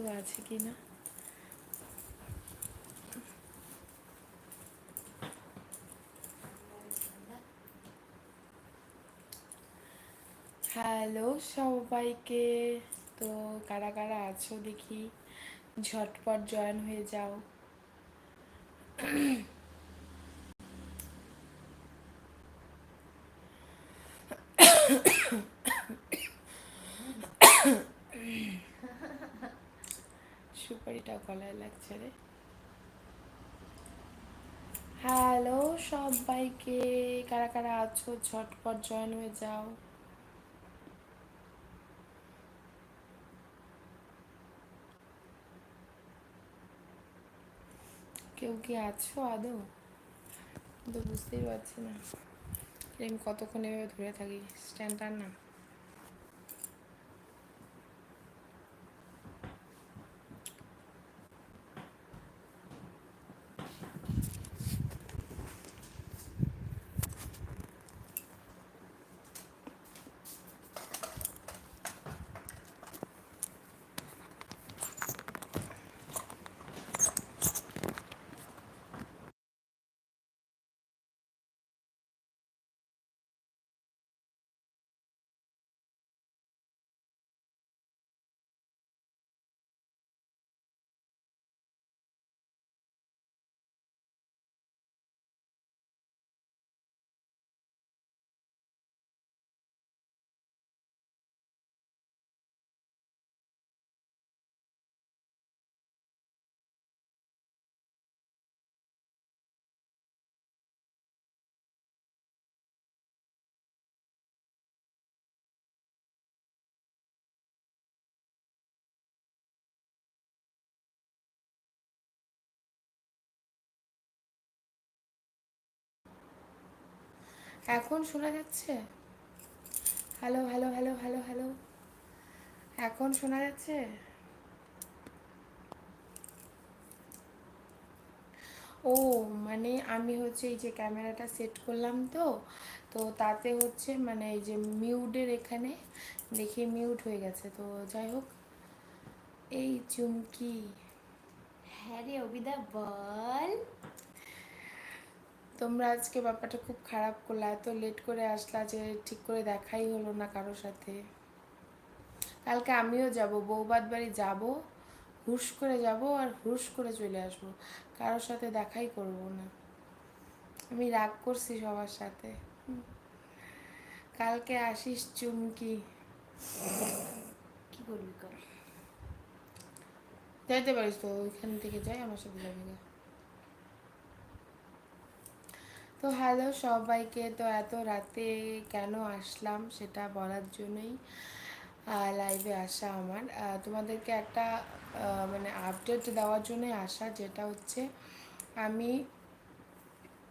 কেউ আছে কি না? হ্যালো সবাইকে। তো কারা কারা আছো দেখি? ঝটপট জয়েন হয়ে যাও। গলায় লাগছে রে। হ্যালো সবাইকে, কারা কারা আছো? ঝটপট জয়েন হয়ে যাও। কেউ কি আছো আদৌ? তো বুঝতেই পারছি না। কতক্ষণ এভাবে ধরে থাকি? স্ট্যান্ডার না এখন শোনা যাচ্ছে? Hello hello hello hello hello এখন শোনা যাচ্ছে? ও মানে আমি হচ্ছে এই যে ক্যামেরাটা সেট করলাম তো তো তাতে হচ্ছে মানে এই যে মিউডের এখানে দেখি মিউট হয়ে গেছে, তো যাই হোক। এই চুমকি। হ্যাঁ রে অবিদা বল। তোমরা আজকে ব্যাপারটা খুব খারাপ করলা এত লেট করে আসলা যে ঠিক করে দেখাই হলো না কারোর সাথে। কালকে আমিও যাব বৌবাদ বাড়ি যাব হুশ করে যাব আর হুশ করে চলে আসব। কারোর সাথে দেখাই করব না। আমি রাগ করছি সবার সাথে। কালকে আসিস চুমকি। কি বলবি কর। যাইতে পারিস তো ওইখান থেকে যাই আমার সাথে যাবি না। তো হ্যালো সবাইকে। তো এত রাতে কেন আসলাম সেটা বলার জন্যই লাইভে আসা আমার। তোমাদেরকে একটা মানে আপডেট দেওয়ার জন্যই আসা, যেটা হচ্ছে আমি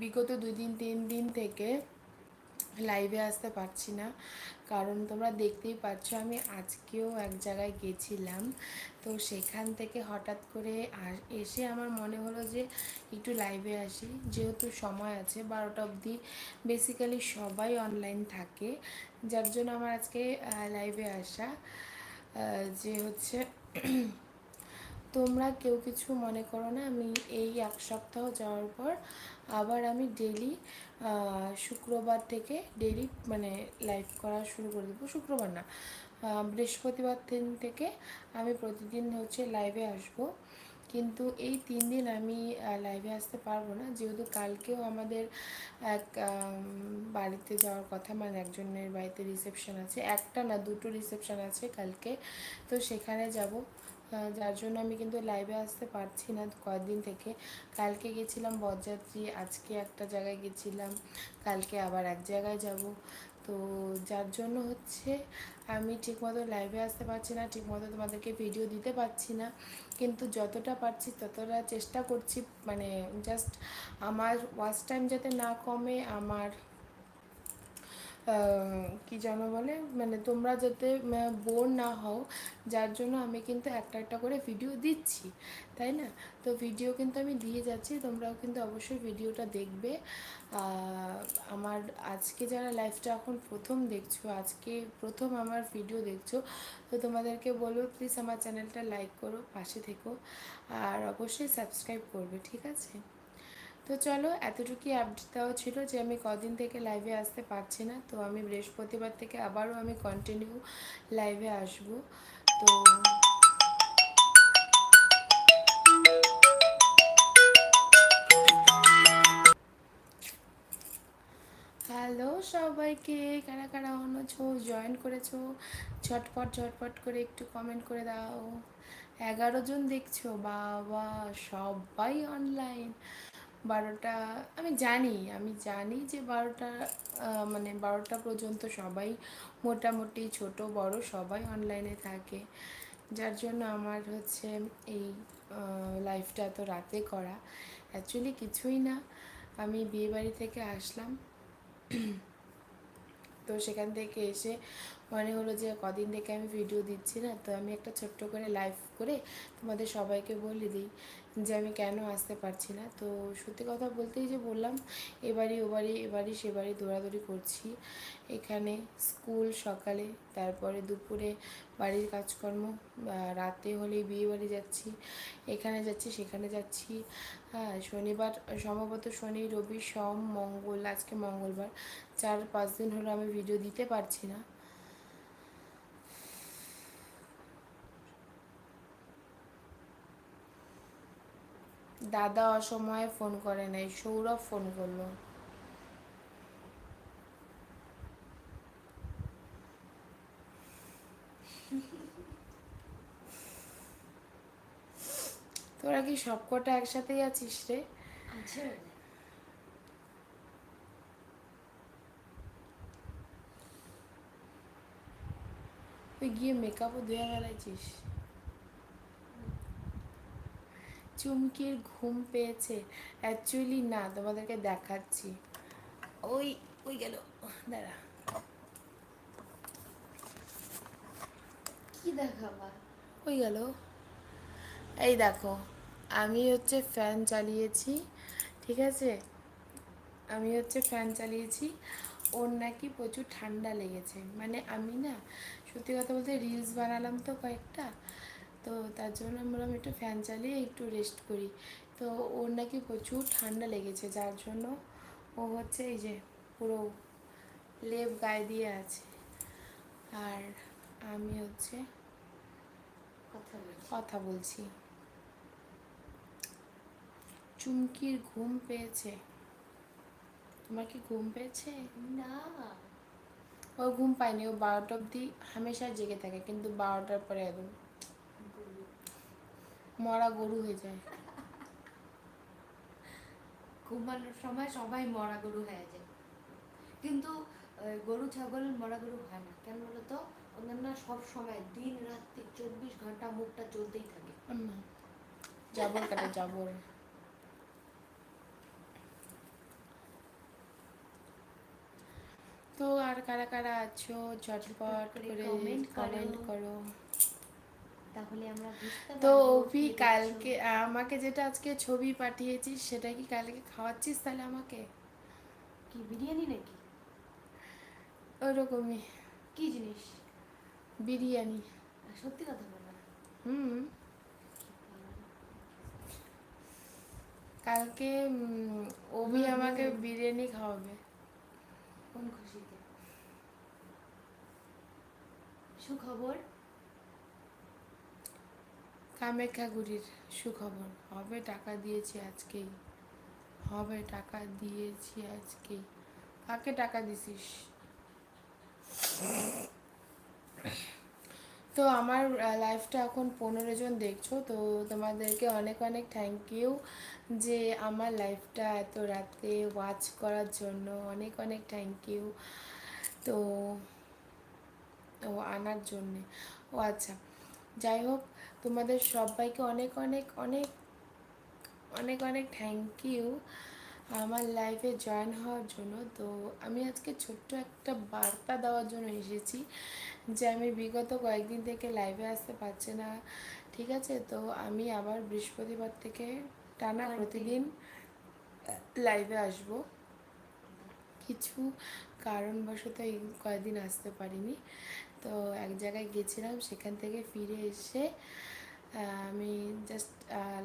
বিগত দুই দিন, তিন দিন থেকে লাইভে আসতে পারছি না। কারণ তোমরা দেখতেই পাচ্ছ, আমি আজকেও এক জায়গায় গেছিলাম। তো সেখান থেকে হঠাৎ করে এসে আমার মনে হলো যে একটু লাইভে আসি। যেহেতু সময় আছে, বারোটা অবধি বেসিক্যালি সবাই অনলাইন থাকে। যার জন্য আমার আজকে লাইভে আসা যে হচ্ছে তোমরা কেউ কিছু মনে করো না, আমি এই এক সপ্তাহ যাওয়ার পর আবার আমি ডেলি শুক্রবার থেকে ডেলি মানে লাইভ করা শুরু করে দেবো। শুক্রবার না বৃহস্পতিবার দিন থেকে আমি প্রতিদিন হচ্ছে লাইভে আসব। কিন্তু এই তিন দিন আমি লাইভে আসতে পারব না। যেহেতু কালকেও আমাদের এক বাড়িতে যাওয়ার কথা মানে একজনের বাড়িতে রিসেপশন আছে। একটা না, দুটো রিসেপশন আছে কালকে। তো সেখানে যাব। যার জন্য আমি কিন্তু লাইভে আসতে পারছি না কয়েকদিন থেকে। কালকে গেছিলাম বরযাত্রী, আজকে একটা জায়গায় গেছিলাম, কালকে আবার এক জায়গায় যাব। তো যার জন্য হচ্ছে আমি ঠিকমতো লাইভে আসতে পারছি না, ঠিকমতো তোমাদেরকে ভিডিও দিতে পারছি না। কিন্তু যতটা পারছি ততটা চেষ্টা করছি মানে জাস্ট আমার ওয়াচ টাইম যাতে না কমে, আমার কি যেন বলে? মানে তোমরা যাতে বোর না হও, যার জন্য আমি কিন্তু একটা একটা করে ভিডিও দিচ্ছি, তাই না? তো ভিডিও কিন্তু আমি দিয়ে যাচ্ছি, তোমরাও কিন্তু অবশ্যই ভিডিওটা দেখবে। আমার আজকে যারা লাইভটা এখন প্রথম দেখছ, আজকে প্রথম আমার ভিডিও দেখছ, তো তোমাদেরকে বলব প্লিজ আমার চ্যানেলটা লাইক করো, পাশে থেকো, আর অবশ্যই সাবস্ক্রাইব করবে, ঠিক আছে? তো চলো, এতটুকুই আপডেট দেওয়া ছিল যে আমি কদিন থেকে লাইভে আসতে পারছি না, তো আমি বৃহস্পতিবার থেকে আবারও আমি কন্টিনিউ লাইভে আসব। তো হ্যালো সবাইকে, কারা কারা অনছো জয়েন করেছ? ঝটপট ঝটপট করে একটু কমেন্ট করে দাও। এগারো জন দেখছ? বাবা, সবাই অনলাইন বারোটা, আমি জানি আমি জানি যে বারোটা মানে বারোটা পর্যন্ত সবাই মোটামুটি ছোট, বড় সবাই অনলাইনে থাকে। যার জন্য আমার হচ্ছে এই লাইফটা এত রাতে করা অ্যাকচুয়ালি কিছুই না। আমি বিয়েবাড়ি থেকে আসলাম। তো সেখান থেকে এসে মনে হলো যে কদিন থেকে আমি ভিডিও দিচ্ছি না, তো আমি একটা ছোট্ট করে লাইভ করে তোমাদের সবাইকে বলে দিই যে আমি কেন আসতে পারছি না। তো সত্যি কথা বলতেই যে বললাম, এবারই ওবারই, এবারই সেবারই দৌড়াদৌড়ি করছি। এখানে স্কুল সকালে, তারপরে দুপুরে বাড়ির কাজকর্ম রাতে হলে বিয়ে বাড়ি যাচ্ছি, এখানে যাচ্ছি, সেখানে যাচ্ছি। হ্যাঁ শনিবার, সম্ভবত শনি, রবি, সোম, মঙ্গল, আজকে মঙ্গলবার, চার পাঁচ দিন হলো আমি ভিডিও দিতে পারছি না। দাদা অসময়ে ফোন করে নাই সৌরভ ফোন করল। তোরা কি সবকটা একসাথেই আছিস রে? তুই গিয়ে মেকআপও ধুয়ে ফেলাইছিস? চুমকির ঘুম পেয়েছে। অ্যাকচুয়ালি না তোমাদেরকে দেখাচ্ছি। ওই ওই গেল। দাঁড়া। কি দেখাবা? ওই গেল। এই দেখো আমি হচ্ছে ফ্যান চালিয়েছি ঠিক আছে? আমি হচ্ছে ফ্যান চালিয়েছি। ওর নাকি প্রচুর ঠান্ডা লেগেছে। মানে আমি না সত্যি কথা বলতে রিলস বানালাম তো কয়েকটা তো তার জন্য আমি বললাম একটু ফ্যান চালিয়ে একটু রেস্ট করি। তো ওর নাকি প্রচুর ঠান্ডা লেগেছে যার জন্য ও হচ্ছে এই যে পুরো লেপ গায়ে দিয়ে আছে। আর আমি হচ্ছে কথা বলছি। চুমকির ঘুম পেয়েছে। তোমার কি ঘুম পেয়েছে? না। ও ঘুম পায়নি ও বারোটা অবধি হামেশা জেগে থাকে কিন্তু বারোটার পরে একদম মরা গরু হয়ে যায়। ঘুমানোর সময় সবাই মরা গরু হয়ে যায়। কিন্তু গরু ছাগল মরা গরু হয় না। কেন বলো তো? ওদের না সব সময় দিন রাত্রি চব্বিশ ঘণ্টা মুখটা চলতেই থাকে। জাবর কাটে জাবর। তো আর কারা কারা আছো ঝটপট করে। কমেন্ট করো। তো পারব অভি কি কালকে আমাকে যেটা আজকে ছবি পাঠিয়েছিস সেটা কি কালকে খাওয়াচ্ছিস তাহলে আমাকে? কি বিরিয়ানি নাকি? ওরকমই। কি জিনিস? বিরিয়ানি। সত্যি কথা বলো হুম। কালকে অভি আমাকে বিরিয়ানি খাওয়াবে। কোন খুশিতে? সুখবর কামেখ্যাগুড়ির সুখবর। হবে টাকা দিয়েছি আজকেই। হবে টাকা দিয়েছি আজকেই। কাকে টাকা দিছিস? তো আমার লাইফটা এখন পনেরো জন দেখছ, তো তোমাদেরকে অনেক অনেক থ্যাংক ইউ যে আমার লাইফটা এত রাতে ওয়াচ করার জন্য অনেক অনেক থ্যাংক ইউ তো, ও আনার জন্যে। ও আচ্ছা যাই হোক তোমাদের সবাইকে অনেক অনেক অনেক অনেক অনেক থ্যাংক ইউ আমার লাইফে জয়েন হওয়ার জন্য। তো আমি আজকে ছোট্ট একটা বার্তা দেওয়ার জন্য এসেছি যে আমি বিগত কয়েকদিন থেকে লাইভে আসতে পারছি না ঠিক আছে? তো আমি আবার বৃহস্পতিবার থেকে টানা প্রতিদিন লাইভে আসব। কিছু কারণবশত এই কয়েকদিন আসতে পারিনি। তো এক জায়গায় গেছিলাম সেখান থেকে ফিরে এসে আমি জাস্ট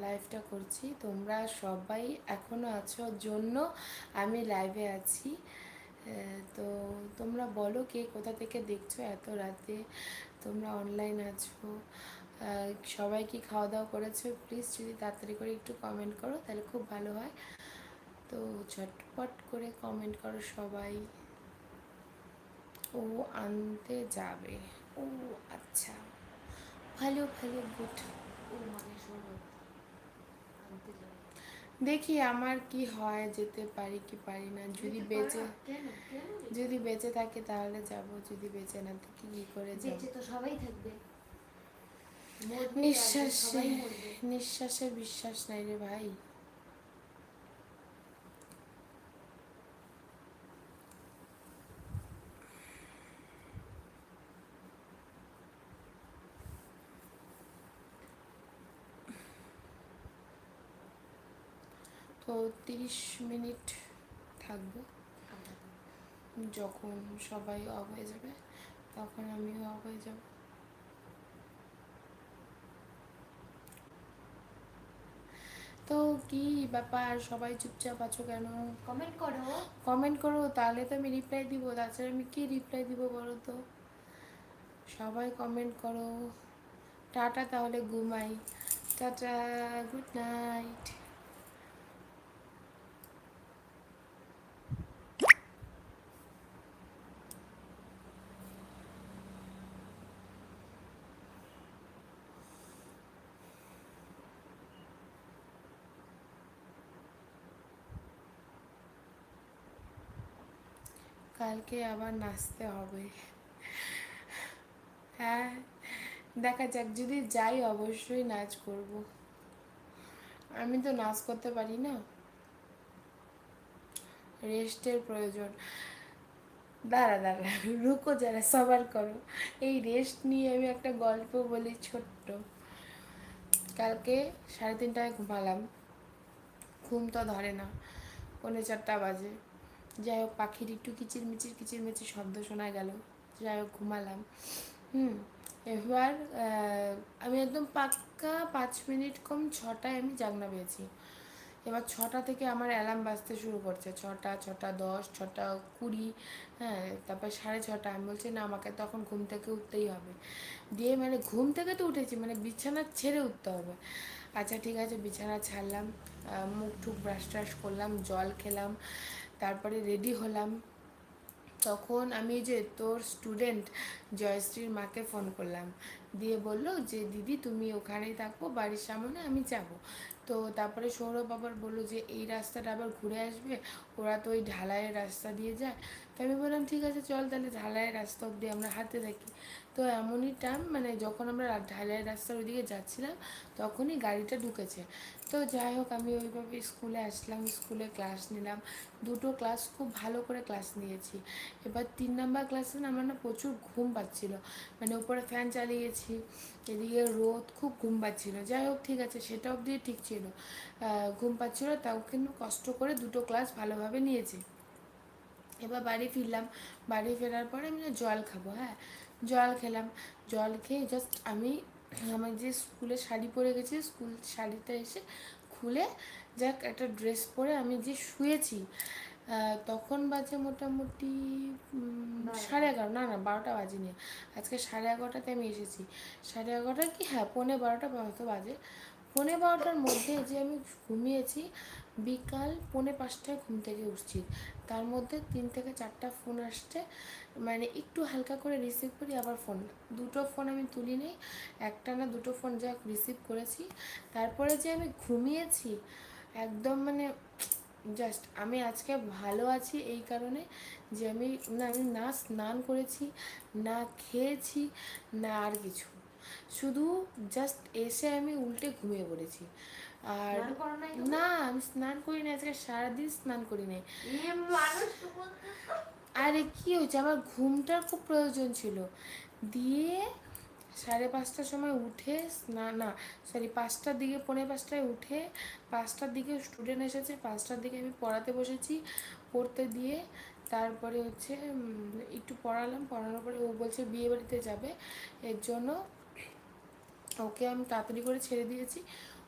লাইভটা করছি। তোমরা সবাই এখনও আছো জন্য আমি লাইভে আছি। তো তোমরা বলো কে কোথা থেকে দেখছ এত রাতে? তোমরা অনলাইন আছো। সবাই কি খাওয়া দাওয়া করেছ? প্লিজ যদি তাড়াতাড়ি করে একটু কমেন্ট করো, তাহলে খুব ভালো হয়। তো ঝটপট করে কমেন্ট করো সবাই। ও আনতে যাবে। ও আচ্ছা। ভালো ভালো গুড দেখি আমার কি হয় যেতে পারি কি পারি না। যদি বেঁচে যদি বেঁচে থাকে তাহলে যাব যদি বেঁচে না থাকি কি করে যাব? বেঁচে তো সবাই থাকবে। নিঃশ্বাসে নিঃশ্বাসে বিশ্বাস নাই রে ভাই। তিরিশ মিনিট থাকব। যখন সবাই অফ হয়ে যাবে তখন আমিও অফ হয়ে যাব। তো কি ব্যাপার? সবাই চুপচাপ আছো কেন? কমেন্ট করো। কমেন্ট করো তাহলে তো আমি রিপ্লাই দিব। তাছাড়া আমি কি রিপ্লাই দিব বলো তো? সবাই কমেন্ট করো। টাটা তাহলে ঘুমাই। টাটা গুড নাইট কালকে আবার নাচতে হবে। হ্যাঁ দেখা যাক, যদি যাই অবশ্যই নাচ করব। আমি তো নাচ করতে পারি না। রেস্টের প্রয়োজন। দাঁড়া দাঁড়া, রুকো যারা, সবার করো। এই রেস্ট নিয়ে আমি একটা গল্প বলি ছোট্ট। কালকে সাড়ে তিনটায় ঘুমালাম। ঘুম তো ধরে না, পৌনে চারটা বাজে। যাই হোক, পাখির একটু কিচির মিচির কিচির মিচির শব্দ শোনা গেল। যাই হোক, ঘুমালাম। হুম, এবার আমি একদম পাক্কা পাঁচ মিনিট কম ছটায় আমি জাগনা পেয়েছি। এবার ছটা থেকে আমার অ্যালার্ম বাজতে শুরু করছে। ছটা ছটা দশ, ছটা কুড়ি হ্যাঁ তারপর সাড়ে ছটা। আমি বলছি, না, আমাকে তখন ঘুম থেকে উঠতেই হবে। দিয়ে মানে ঘুম থেকে তো উঠেছি মানে বিছানা ছেড়ে উঠতে হবে। আচ্ছা ঠিক আছে, বিছানা ছাড়লাম মুখ টুক ব্রাশ ট্রাশ করলাম, জল খেলাম তারপরে রেডি হলাম। তখন আমি যে তোর স্টুডেন্ট জয়শ্রীর মাকে ফোন করলাম। দিয়ে বলল যে, দিদি, তুমি ওখানেই থাকো, বাড়ির সামনে আমি যাব। তো তারপরে সৌরভ আবার বলল যে, এই রাস্তাটা আবার ঘুরে আসবে? ওরা তো ওই ঢালাইয়ের রাস্তা দিয়ে যায়। তো আমি বললাম, ঠিক আছে, চল তাহলে ঢালাইয়ের রাস্তা অব্দি আমরা হাতে থাকি। তো এমনই টাইম মানে যখন আমরা ঢালাইয়ের রাস্তার ওইদিকে যাচ্ছিলাম, তখনই গাড়িটা ঢুকেছে। তো যাই হোক, আমি ওইভাবে স্কুলে আসলাম, স্কুলে ক্লাস নিলাম। দুটো ক্লাস খুব ভালো করে ক্লাস নিয়েছি। এবার তিন নাম্বার ক্লাসে না আমার না প্রচুর ঘুম পাচ্ছিল। মানে উপরে ফ্যান চালিয়েছি, এদিকে রোদ, খুব ঘুম পাচ্ছিল। যাই হোক, ঠিক আছে, সেটা অবধি ঠিক ছিল। ঘুম পাচ্ছিলো, তাও কিন্তু কষ্ট করে দুটো ক্লাস ভালোভাবে নিয়েছি। এবার বাড়ি ফিরলাম। বাড়ি ফেরার পরে আমি জল খাব হ্যাঁ? জল খেলাম। জল খেয়ে জাস্ট আমি আমার যে স্কুলে শাড়ি পরে গেছি স্কুল শাড়িটা এসে খুলে যাক একটা ড্রেস পরে আমি যে শুয়েছি তখন বাজে মোটামুটি সাড়ে এগারো না না বারোটা বাজেনি। আজকে সাড়ে এগারোটাতে আমি এসেছি। সাড়ে এগারোটা কি? হ্যাঁ পৌনে বারোটা মতো বাজে। পৌনে বারোটার মধ্যে যে আমি ঘুমিয়েছি বিকাল পৌনে পাঁচটায় ঘুম থেকে উঠছি। তার মধ্যে তিন থেকে চারটা ফোন আসছে। মানে একটু হালকা করে রিসিভ করি, আবার ফোন দুটো ফোন আমি তুলি নেই একটা না দুটো ফোন যা রিসিভ করেছি। তারপরে যে আমি ঘুমিয়েছি, একদম মানে জাস্ট আমি আজকে ভালো আছি এই কারণে যে আমি না আমি না স্নান করেছি, না খেয়েছি, না আর কিছু। শুধু জাস্ট এসে আমি উল্টে ঘুমিয়ে পড়েছি। আর নাই? না আমি স্নান করি না আজকে সারাদিন স্নান করি না বলতে আরে কি হয়েছে? আমার ঘুমটার খুব প্রয়োজন ছিল। দিয়ে সাড়ে পাঁচটার সময় উঠে স্নান না সরি পাঁচটার দিকে পৌনে পাঁচটায় উঠে পাঁচটার দিকে স্টুডেন্ট এসেছে পাঁচটার দিকে আমি পড়াতে বসেছি। পড়তে দিয়ে তারপরে হচ্ছে একটু পড়ালাম পড়ানোর পরে ও বলছে বিয়ে বাড়িতে যাবে। এর জন্য ওকে আমি তাড়াতাড়ি করে ছেড়ে দিয়েছি।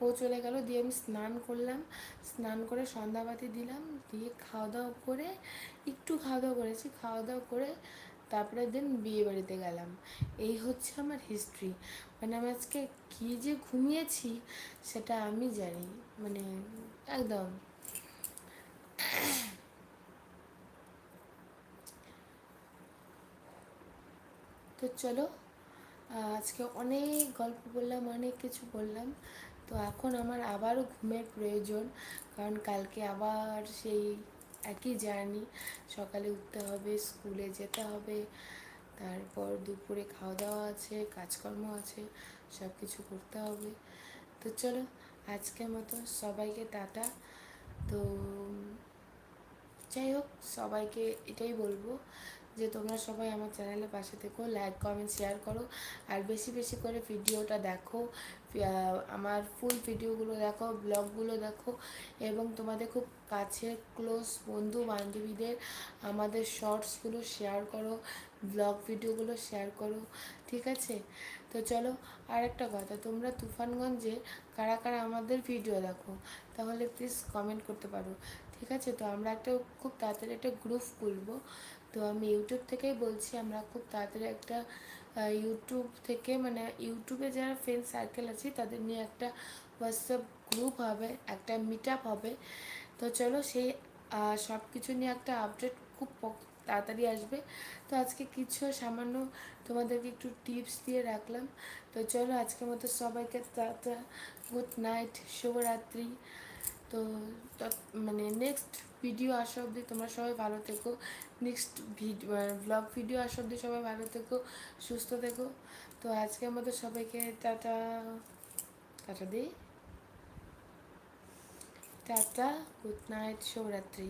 ও চলে গেল, দিয়ে আমি স্নান করলাম। স্নান করে সন্ধ্যাবাতি দিলাম, দিয়ে খাওয়া দাওয়া করে, একটু খাওয়া দাওয়া করেছি। খাওয়া দাওয়া করে তারপরে দিন বিয়ে বাড়িতে গেলাম। এই হচ্ছে আমার হিস্ট্রি মানে আমি আজকে কী যে ঘুমিয়েছি সেটা আমি জানি। মানে একদম। তো চলো আজকে অনেক গল্প বললাম, অনেক কিছু বললাম। তো এখন আমার আবারও ঘুমের প্রয়োজন, কারণ কালকে আবার সেই একই জার্নি। সকালে উঠতে হবে, স্কুলে যেতে হবে, তারপর দুপুরে খাওয়া দাওয়া আছে, কাজকর্ম আছে সব কিছু করতে হবে। তো চলো, আজকের মতো সবাইকে টাটা। তো যাই হোক, সবাইকে এটাই বলব যে তোমরা সবাই আমার চ্যানেলের পাশে থেকো লাইক কমেন্ট শেয়ার করো, আর বেশি বেশি করে ভিডিওটা দেখো আমার ফুল ভিডিওগুলো দেখো ব্লগগুলো দেখো, এবং তোমাদের খুব কাছের ক্লোজ বন্ধু বান্ধবীদের আমাদের শর্টসগুলো শেয়ার করো ব্লগ ভিডিওগুলো শেয়ার করো, ঠিক আছে? তো চলো আর একটা কথা, তোমরা তুফানগঞ্জে কারা কারা আমাদের ভিডিও দেখো, তাহলে প্লিজ কমেন্ট করতে পারো, ঠিক আছে? তো আমরা একটা খুব তাড়াতাড়ি একটা গ্রুপ খুলবো তো আমি ইউটিউব থেকেই বলছি, আমরা খুব তাড়াতাড়ি একটা ইউটিউব থেকে মানে ইউটিউবে যারা ফ্রেন্ড সার্কেল আছে, তাদের নিয়ে একটা হোয়াটসঅ্যাপ গ্রুপ হবে, একটা মিট হবে। তো চলো সেই সব কিছু নিয়ে একটা আপডেট খুব তাড়াতাড়ি আসবে। তো আজকে কিছু সামান্য তোমাদেরকে একটু টিপস দিয়ে রাখলাম। তো চলো আজকের মতো সবাইকে টাটা গুড নাইট শুভরাত্রি। তো মানে নেক্সট ভিডিও আসা অবধি তোমরা সবাই ভালো থেকো। নেক্সট ভিডিও ব্লগ ভিডিও আসা অবধি সবাই ভালো থেকো, সুস্থ থেকো। তো আজকের মতো সবাইকে টাটা। টাটা দিই টাটা গুড নাইট শুভরাত্রি।